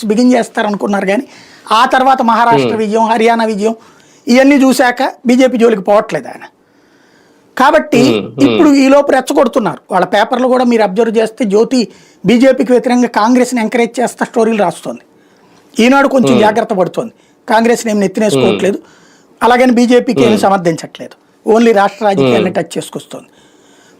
Tactics begin చేస్తారనుకున్నారు కానీ ఆ తర్వాత మహారాష్ట్ర విజయం హర్యానా విజయం ఇవన్నీ చూశాక బీజేపీ జోలికి పోవట్లేదు ఆయన. కాబట్టి ఇప్పుడు ఈ లోపు రెచ్చగొడుతున్నారు. వాళ్ళ పేపర్లు కూడా మీరు అబ్జర్వ్ చేస్తే జ్యోతి బీజేపీకి వ్యతిరేకంగా కాంగ్రెస్ని ఎంకరేజ్ చేస్తా స్టోరీలు రాస్తుంది. ఈనాడు కొంచెం జాగ్రత్త పడుతోంది. కాంగ్రెస్ని ఏమి నెత్తినేసుకోవట్లేదు. అలాగని బీజేపీకి ఏమి సమర్థించట్లేదు. ఓన్లీ రాష్ట్ర రాజకీయాన్ని టచ్ చేసుకొస్తుంది.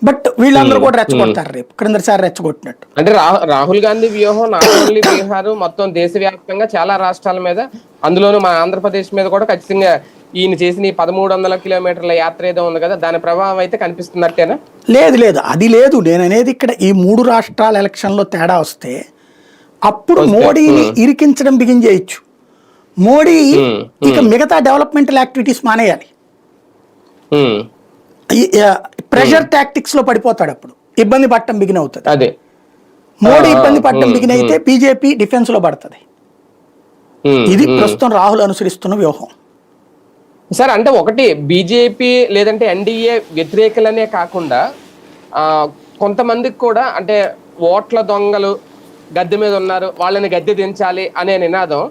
బట్ వీళ్ళందరూ కూడా రెచ్చగొడతారు రేపు. క్రిందసారి రెచ్చగొట్టినట్టు. అంటే రాహుల్ గాంధీ వ్యూహం నాట్ ఓన్లీ బీహార్ మొత్తం దేశవ్యాప్తంగా చాలా రాష్ట్రాల మీద అందులోనూ మన ఆంధ్రప్రదేశ్ మీద కూడా ఖచ్చితంగా ఈయన చేసిన ఈ పదమూడు వందల కిలోమీటర్ల యాత్ర ఏదో ఉంది కదా దాని ప్రభావం అయితే కనిపిస్తున్నట్టేనా? లేదు లేదు. అది లేదు. నేను అనేది ఇక్కడ ఈ మూడు రాష్ట్రాల ఎలక్షన్లో తేడా వస్తే అప్పుడు మోడీని ఇరికించడం బిగిన్ చేయొచ్చు. మోడీ ఇక మిగతా డెవలప్మెంటల్ యాక్టివిటీస్ మానేయాలి. ప్రెషర్ టాక్టిక్స్లో పడిపోతాడు అప్పుడు. ఇబ్బంది పట్టడం బిగిన్ అవుతుంది. అదే. మోడీ ఇబ్బంది పట్టడం బిగిన్ అయితే బీజేపీ డిఫెన్స్లో పడుతుంది. ఉమ్, ఇది ప్రస్తుతం రాహుల్ అనుసరిస్తున్న వ్యూహం. సార్ అంటే ఒకటి బీజేపీ లేదంటే ఎన్డీఏ వ్యతిరేకులనే కాకుండా కొంతమందికి కూడా అంటే ఓట్ల దొంగలు గద్దె మీద ఉన్నారు వాళ్ళని గద్దె దించాలి అనే నినాదం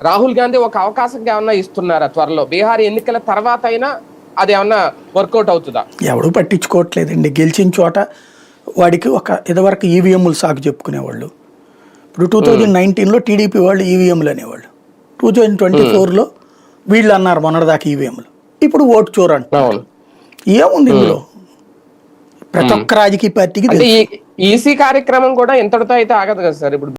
రాహుల్ గాంధీ ఒక అవకాశం ఏమన్నా ఇస్తున్నారా త్వరలో? బీహార్ ఎన్నికల తర్వాత అయినా అది ఏమన్నా వర్కౌట్ అవుతుందా? ఎవడు పట్టించుకోవట్లేదండి. గెలిచిన చోట వాడికి ఒక ఇదివరకు ఈవీఎంలు సాగు చెప్పుకునేవాళ్ళు. ఇప్పుడు టూ థౌజండ్ నైన్టీన్లో టీడీపీ వాళ్ళు ఈవీఎంలు అనేవాళ్ళు. టూ థౌజండ్ ట్వంటీ ఫోర్లో వీళ్ళు అన్నారు మొన్నటిదాకా ఈవీఎంలు. ఇప్పుడు ఓటు చోరు అంటున్నారు. ఏముంది ఇందులో? ప్రతి ఒక్క రాజకీయ పార్టీకి ఈసీ కార్యక్రమం కూడా ఇంతటితో అయితే ఆగదు కదా సార్? ఇప్పుడు